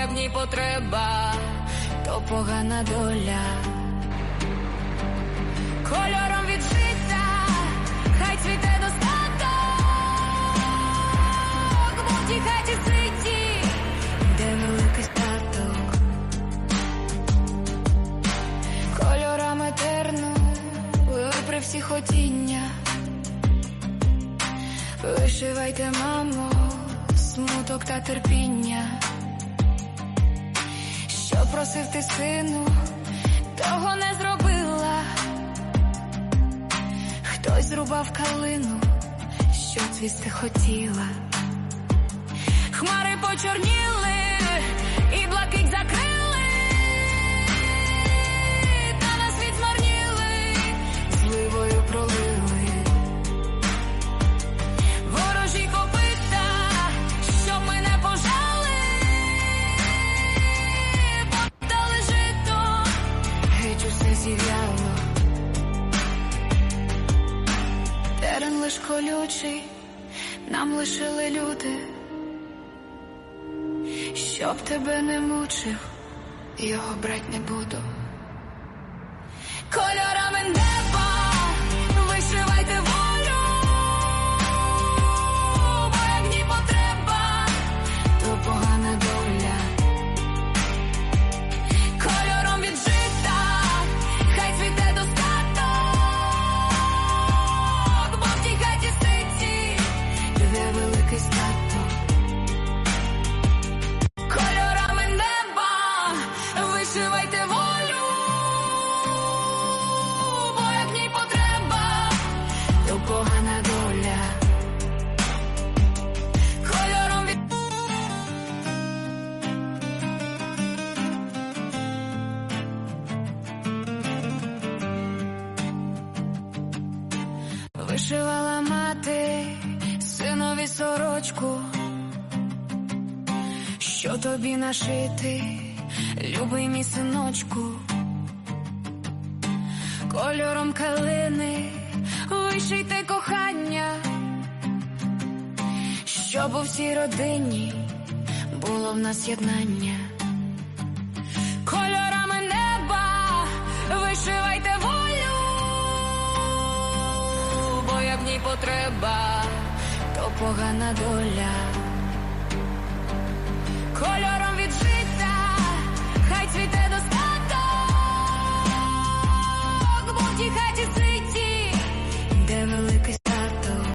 Бо в ній потреба, то погана доля. Кольором від життя, хай цвіте достаток, бо в тій хаті світі, де великий статок. Кольорами терну при всі хотіння. Вишивайте, мамо, смуток та терпіння. Просив ти сину, того не зробила. Хтось зрубав калину, що цвісти хотіла. Хмари почорніли і блакить закрили, Лиш колючий, нам лишили люди, щоб тебе не мучив, його брать не буду. Кольорами Кольорами неба вишивайте волю, бо як ній потреба, то погана доля. Кольором Вишивала мати синові сорочку, що тобі нашити, любий мій синочку, кольором калини вишийте кохання, щоб у всій родині було в нас єднання. Кольорами неба вишивайте волю, бо в ній потреба, погана доля, кольором від життя, хай цвіте до